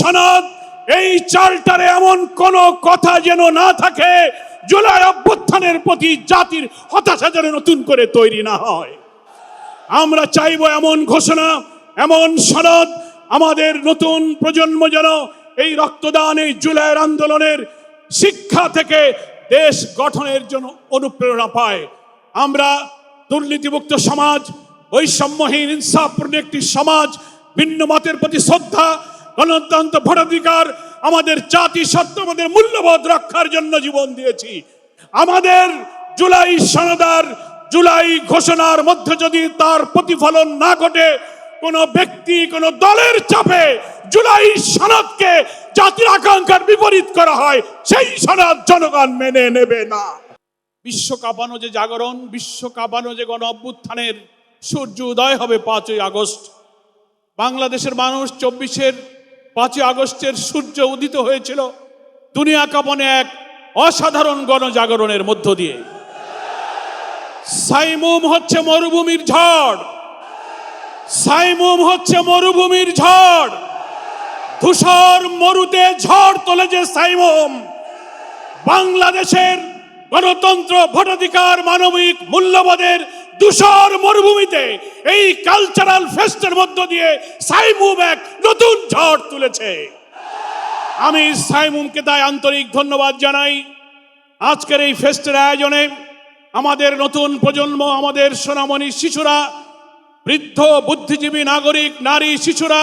সনদ, এই চার্টারে এমন কোন কথা যেন না থাকে, জুলাই অভ্যুত্থানের প্রতি জাতির হতাশা যেন নতুন করে তৈরি না হয়। আমরা চাইব এমন ঘোষণা, এমন সনদ, আমাদের নতুন প্রজন্ম যেন এই রক্তদান, এই জুলাইয়ের আন্দোলনের শিক্ষা থেকে দেশ গঠনের জন্য অনুপ্রেরণা পায়। আমরা দুর্নীতিমুক্ত সমাজ, বৈষম্যহীন, ইনসাফপূর্ণ একটি সমাজ, ভিন্ন মতের প্রতি শ্রদ্ধা গণতন্ত্র ভোটাধিকার আমাদের জাতি সত্য আমাদের মূল্যবোধ রক্ষার জন্য জীবন দিয়েছি। আমাদের জুলাই সনদার, জুলাই ঘোষণার মধ্যে যদি তার প্রতিফলন না ঘটে, কোন ব্যক্তি, কোন দলের চাপে জুলাই সনদকে জাতির আকাঙ্ক্ষার বিপরীত করা হয়, সেই সনদ জনগণ মেনে নেবে না। বিশ্ব কাঁপানো যে জাগরণ বিশ্ব কাঁপানো যে গণ অভ্যুত্থানের সূর্য উদয় হবে পাঁচই আগস্ট। বাংলাদেশের মানুষ চব্বিশের পাঁচই আগস্টের সূর্য উদিত হয়েছিল দুনিয়া কাঁপনে এক অসাধারণ গণজাগরণের মধ্য দিয়ে। সাইমুম হচ্ছে মরুভূমির ঝড়। সাইমুম হচ্ছে মরুভূমির ঝড়। ধূসর মরুতে ঝড় তোলে যে সাইমুম। বাংলাদেশের গণতন্ত্র ভোটাধিকার মানবিক মূল্যবোধের ধূসর মরুভূমিতে এই কালচারাল ফেস্টের মধ্য দিয়ে সাইমুম এক নতুন ঝড় তুলেছে। আমি সাইমুমকে তাই আন্তরিক ধন্যবাদ জানাই। আজকের এই ফেস্টের আয়োজনে আমাদের নতুন প্রজন্ম, আমাদের সোনামণি শিশুরা, বৃদ্ধ বুদ্ধিজীবী নাগরিক, নারী শিশুরা,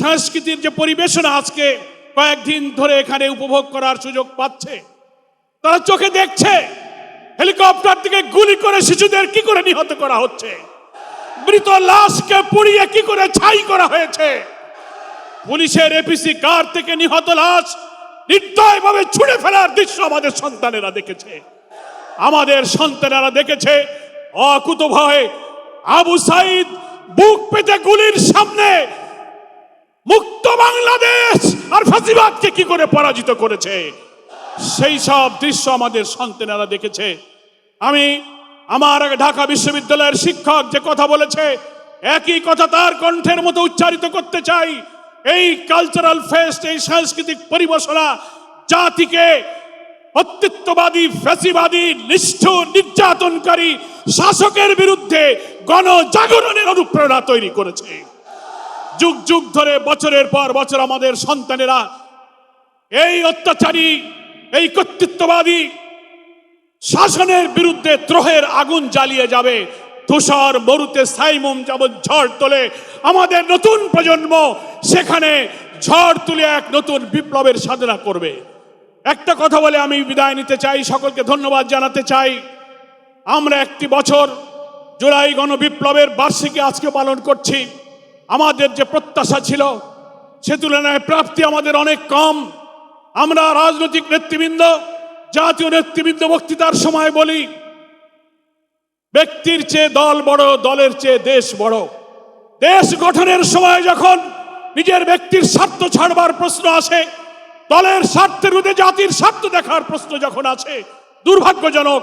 সংস্কৃতির যে পরিবেশনা আজকে কয়েকদিন ধরে এখানে উপভোগ করার সুযোগ পাচ্ছে, তারা চোখে দেখছে। হেলিকপ্টার থেকে গুলি করে শিশুদের কি করে নিহত করা হচ্ছে? মৃত লাশকে পুড়িয়ে কি করে ছাই করা হয়েছে? পুলিশের এপিসি কার থেকে নিহত লাশ নির্দয়ভাবে ছুড়ে ফেলার দৃশ্য আমাদের সন্তানেরা দেখেছে। আমাদের সন্তানেরা দেখেছে অকুত ভয় আবু সাইদ বুক পেতে গুলির সামনে মুক্ত বাংলাদেশ আর ফাঁসিবাদকে কি করে পরাজিত করেছে? সেই সব দৃশ্য আমাদের সন্তানেরা দেখেছে। আমি আমার ঢাকা বিশ্ববিদ্যালয়ের শিক্ষক যে কথা বলেছে, একই কথা তার কণ্ঠের মতো উচ্চারিত করতে চাই। এই কালচারাল ফেস্ট এই সাংস্কৃতিক পরিবেশনা জাতিকে অস্তিত্ববাদী, ফ্যাসিবাদী, নিষ্ঠুর, নির্যাতনকারী শাসকের বিরুদ্ধে গণজাগরণের অনুপ্রেরণা তৈরি করেছে। যুগ যুগ ধরে বছরের পর বছর আমাদের সন্তানেরা এই অত্যাচারী, এই কর্তৃত্ববাদী শাসনের বিরুদ্ধে ত্রোহের আগুন জ্বালিয়ে যাবে। তুষার মরুতে সাইমুম যেমন ঝড় তোলে, আমাদের নতুন প্রজন্ম সেখানে ঝড় তুলে এক নতুন বিপ্লবের সাধনা করবে। একটা কথা বলে আমি বিদায় নিতে চাই, সকলকে ধন্যবাদ জানাতে চাই। আমরা একটি বছর জুলাই গণবিপ্লবের বার্ষিকী আজকে পালন করছি। আমাদের যে প্রত্যাশা ছিল, সে তুলনায় প্রাপ্তি আমাদের অনেক কম। আমরা রাজনৈতিক নেতৃবৃন্দ জাতীয় নেতৃবৃন্দ বক্তৃতার সময় বলি, ব্যক্তির চেয়ে দল বড়, দলের চেয়ে দেশ বড়। দেশ গঠনের সময় যখন নিজের ব্যক্তির স্বার্থ ছাড়বার প্রশ্ন আসে, দলের স্বার্থের মধ্যে জাতির স্বার্থ দেখার প্রশ্ন যখন আছে দুর্ভাগ্যজনক,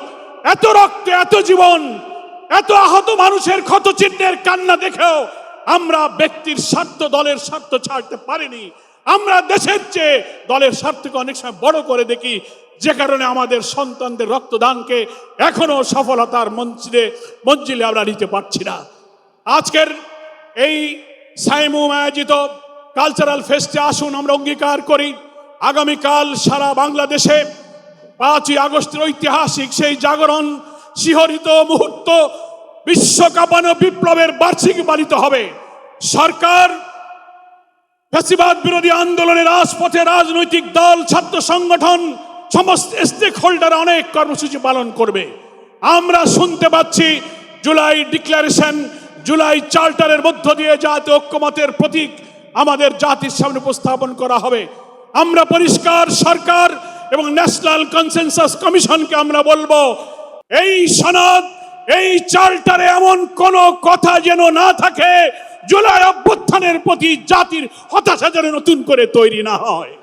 এত রক্ত, এত জীবন, এত আহত মানুষের ক্ষত চিহ্নের কান্না দেখেও আমরা ব্যক্তির স্বার্থ, দলের স্বার্থ ছাড়তে পারিনি। আমরা দেশের চেয়ে দলের স্বার্থকে অনেক সময় বড় করে দেখি, যে কারণে আমাদের সন্তানদের রক্তদানকে এখনও সফলতার মঞ্চিলে, মঞ্জিলে আমরা নিতে পারছি না। আজকের এই সাইমুম আয়োজিত কালচারাল ফেস্টে আসুন, আমরা অঙ্গীকার করি, আগামীকাল সারা বাংলাদেশে পাঁচই আগস্টের ঐতিহাসিক সেই জাগরণ, শিহরিত মুহূর্ত, বিশ্বকাপানো বিপ্লবের বার্ষিকী পালিত হবে। সরকার ফ্যাসিবাদ বিরোধী আন্দোলনের রাজপথে রাজনৈতিক দল, ছাত্র সংগঠন, সমস্ত স্টেক হোল্ডার অনেক কর্মসূচি পালন করবে। আমরা শুনতে পাচ্ছি জুলাই ডিক্লারেশন, জুলাই চার্টারের মধ্য দিয়ে জাতীয় ঐক্যমতের প্রতীক আমাদের জাতির সামনে উপস্থাপন করা হবে। আমরা পরিষ্কার সরকার এবং ন্যাশনাল কনসেনসাস কমিশনকে আমরা বলব, এই সনদ, এই চার্টারে এমন কোন কথা যেন না থাকে, জুলাই অভ্যুত্থানের প্রতি জাতির হতাশা যেন নতুন করে তৈরি না হয়।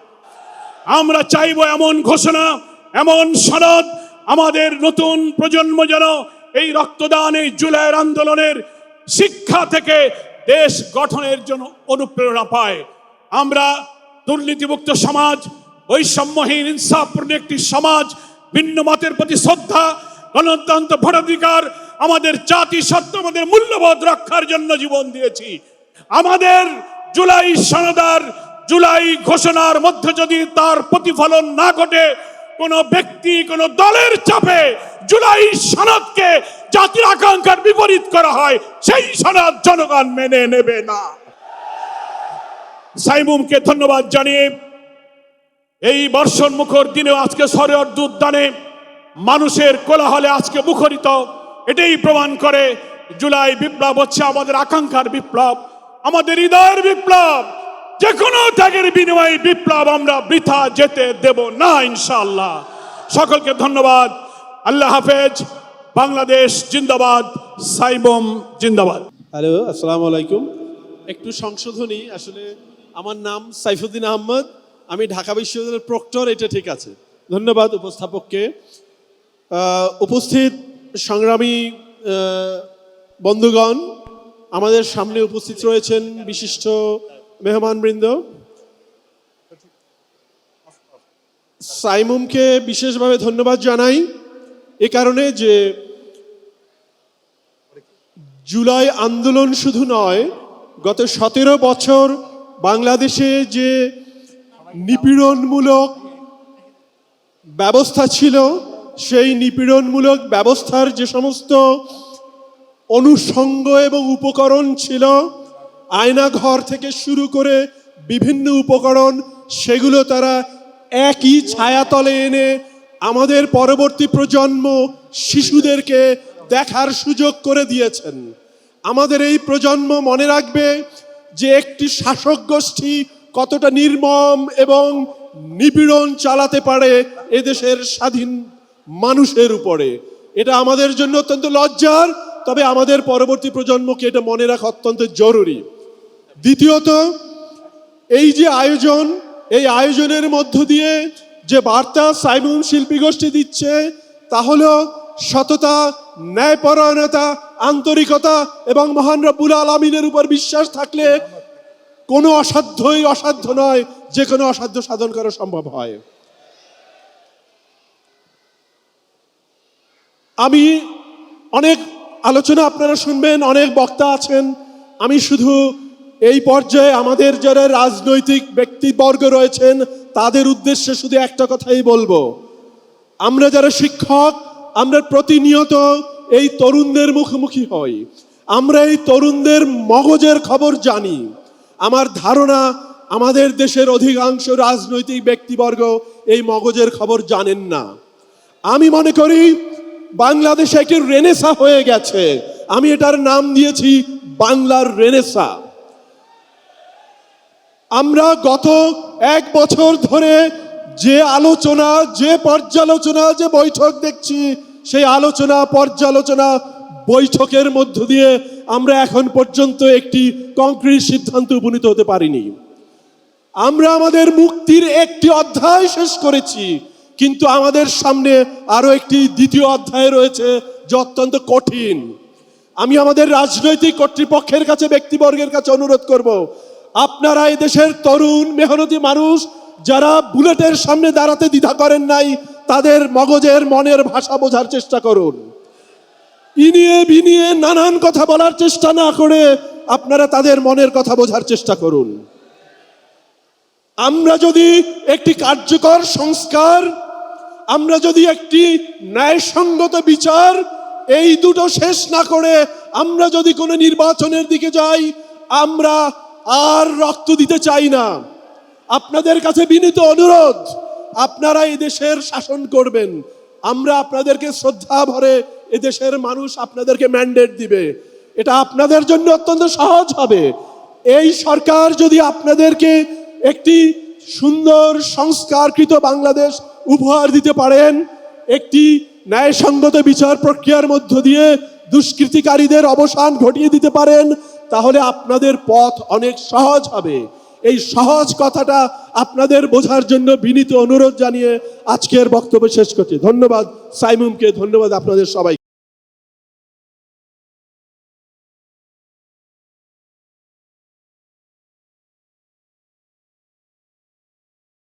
আমরা চাইব এমন ঘোষণা, এমন সনদ, আমাদের নতুন প্রজন্ম যেন এই রক্তদান, এই জুলাইয়ের আন্দোলনের শিক্ষা থেকে দেশ গঠনের জন্য অনুপ্রেরণা পায়। আমরা দুর্নীতিমুক্ত সমাজ, বৈষম্যহীন, ইনসাফপূর্ণ একটি সমাজ, ভিন্ন মতের প্রতি শ্রদ্ধা, গণতন্ত্র ভোটাধিকার, আমাদের জাতি সত্য আমাদের মূল্যবোধ রক্ষার জন্য জীবন দিয়েছি। আমাদের জুলাই সনদার জুলাই ঘোষণার মধ্যে যদি তার প্রতিফলন না ঘটে, কোন ব্যক্তি, কোন দলের চাপে জুলাই সনদকে জাতির আকাঙ্ক্ষার বিপরীত করা হয়, সেই সনদ জনগণ মেনে নেবে না। সাইমুমকে ধন্যবাদ জানিয়ে এই বর্ষণ মুখর দিনে আজকে সরেয়র উদ্যানে মানুষের কোলাহলে আজকে মুখরিত, এটাই প্রমাণ করে জুলাই বিপ্লব হচ্ছে আমাদের আকাঙ্ক্ষার বিপ্লব। আমাদের হৃদয়ের বিপ্লব যে কোনো ত্যাগের বিনিময়ে বিপ্লব আমরা বৃথা যেতে দেব না ইনশাআল্লাহ। সকলকে ধন্যবাদ। আল্লাহ হাফেজ। বাংলাদেশ জিন্দাবাদ। সাইবম জিন্দাবাদ। হ্যালো আসসালামু আলাইকুম। একটু সংশোধনী আসলে আমার নাম সাইফুদ্দিন আহমদ আমি ঢাকা বিশ্ববিদ্যালয়ের প্রক্টর এটা ঠিক আছে। ধন্যবাদ উপস্থাপককে। উপস্থিত সংগ্রামী বন্ধুগণ আমাদের সামনে উপস্থিত রয়েছেন বিশিষ্ট মেহমানবৃন্দ। সাইমুমকে বিশেষভাবে ধন্যবাদ জানাই এ কারণে যে জুলাই আন্দোলন শুধু নয়, গত সতেরো বছর বাংলাদেশে যে নিপীড়নমূলক ব্যবস্থা ছিল, সেই নিপীড়নমূলক ব্যবস্থার যে সমস্ত অনুষঙ্গ এবং উপকরণ ছিল আয়নাঘর থেকে শুরু করে বিভিন্ন উপকরণ, সেগুলো তারা একই ছায়াতলে এনে আমাদের পরবর্তী প্রজন্ম শিশুদেরকে দেখার সুযোগ করে দিয়েছেন। আমাদের এই প্রজন্ম মনে রাখবে যে একটি শাসক গোষ্ঠী কতটা নির্মম এবং নিপীড়ন চালাতে পারে এদেশের স্বাধীন মানুষের উপরে। এটা আমাদের জন্য অত্যন্ত লজ্জার তবে আমাদের পরবর্তী প্রজন্মকে এটা মনে রাখা অত্যন্ত জরুরি। দ্বিতীয়ত, এই যে আয়োজন, এই আয়োজনের মধ্য দিয়ে যে বার্তা সাইমুম শিল্পী গোষ্ঠী দিচ্ছে, তা সততা, ন্যায়পরায়ণতা, আন্তরিকতা এবং মহান রব্বুল আলমিনের উপর বিশ্বাস থাকলে কোনো অসাধ্যই অসাধ্য নয় যে কোনো অসাধ্য সাধন করা সম্ভব হয়। আমি অনেক আলোচনা আপনারা শুনবেন, অনেক বক্তা আছেন। আমি শুধু এই পর্যায়ে আমাদের যারা রাজনৈতিক ব্যক্তিবর্গ রয়েছেন, তাদের উদ্দেশ্যে শুধু একটা কথাই বলব। আমরা যারা শিক্ষক, আমরা প্রতিনিয়ত এই তরুণদের মুখোমুখি হই। আমরা এই তরুণদের মগজের খবর জানি। আমার ধারণা, আমাদের দেশের অধিকাংশ রাজনৈতিক ব্যক্তিবর্গ এই মগজের খবর জানেন না। আমি মনে করি বাংলাদেশে একটি রেনেসা হয়ে গেছে। আমি এটার নাম দিয়েছি বাংলার রেনেসা। আমরা গত এক বছর ধরে যে আলোচনা, যে পর্যালোচনা, যে বৈঠক দেখছি, সেই আলোচনা, পর্যালোচনা বৈঠকের মধ্য দিয়ে আমরা এখন পর্যন্ত একটি কংক্রিট সিদ্ধান্ত উপনীত হতে পারিনি। আমরা আমাদের মুক্তির একটি অধ্যায় শেষ করেছি। কিন্তু আমাদের সামনে আরও একটি দ্বিতীয় অধ্যায় রয়েছে যে অত্যন্ত কঠিন। আমি আমাদের রাজনৈতিক কর্তৃপক্ষের কাছে, ব্যক্তিবর্গের কাছে অনুরোধ করব, আপনারা দেশের তরুণ, মেহনতি মানুষ যারা বুলেটের সামনে দাঁড়াতে দ্বিধা করেন নাই, তাদের মগজের মনের ভাষা বোঝার চেষ্টা করুন। ইনিয়ে বিনিয়ে নানান কথা বলার চেষ্টা না করে আপনারা তাদের মনের কথা বোঝার চেষ্টা করুন। আমরা যদি একটি কার্যকর সংস্কার আমরা যদি একটি ন্যায়সঙ্গত বিচার এই দুটো শেষ না করে আমরা যদি কোনো নির্বাচনের দিকে যাই, আমরা আর রক্ত দিতে চাই না। আপনাদের কাছে বিনীত অনুরোধ, আপনারা দেশের শাসন করবেন। আমরা আপনাদেরকে শ্রদ্ধা ভরে এদেশের মানুষ আপনাদেরকে ম্যান্ডেট দিবে। এটা আপনাদের জন্য অত্যন্ত সহজ হবে। এই সরকার যদি আপনাদেরকে একটি সুন্দর, সংস্কারকৃত বাংলাদেশ উপহার দিতে পারেন একটি ন্যায়সঙ্গত বিচার প্রক্রিয়ার মধ্য দিয়ে দুষ্কৃতিকারীদের অবসান ঘটিয়ে দিতে পারেন, তাহলে আপনাদের পথ অনেক সহজ হবে। এই সহজ কথাটা আপনাদের বোঝার জন্য বিনীত অনুরোধ জানিয়ে আজকের বক্তব্য শেষ করছি। ধন্যবাদ সাইমুমকে, ধন্যবাদ আপনাদের সবাই